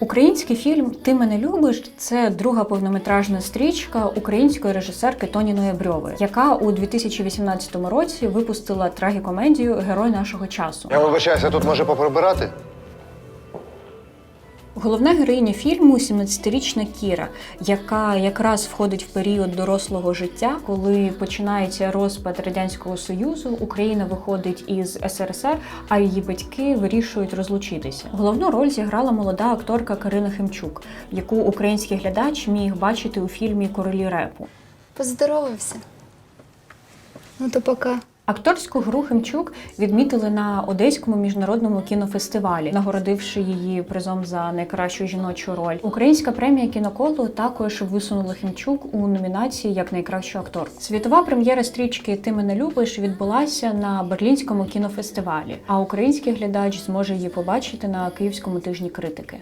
Український фільм Ти мене любиш це друга повнометражна стрічка української режисерки Тоні Ноябрьової, яка у 2018 році випустила трагікомедію Герой нашого часу. Я вибачаюся, тут може поприбирати? Головна героїня фільму 17-річна Кіра, яка якраз входить в період дорослого життя, коли починається розпад радянського союзу. Україна виходить із СРСР, а її батьки вирішують розлучитися. Головну роль зіграла молода акторка Карина Хемчук, яку український глядач міг бачити у фільмі Королі репу. Поздоровався. Ну то пока. Акторську гру Хемчук відмітили на Одеському міжнародному кінофестивалі, нагородивши її призом за найкращу жіночу роль. Українська премія кіноколу також висунула Хемчук у номінації як найкращу акторку. Світова прем'єра стрічки Ти мене любиш відбулася на Берлінському кінофестивалі. А український глядач зможе її побачити на Київському тижні критики.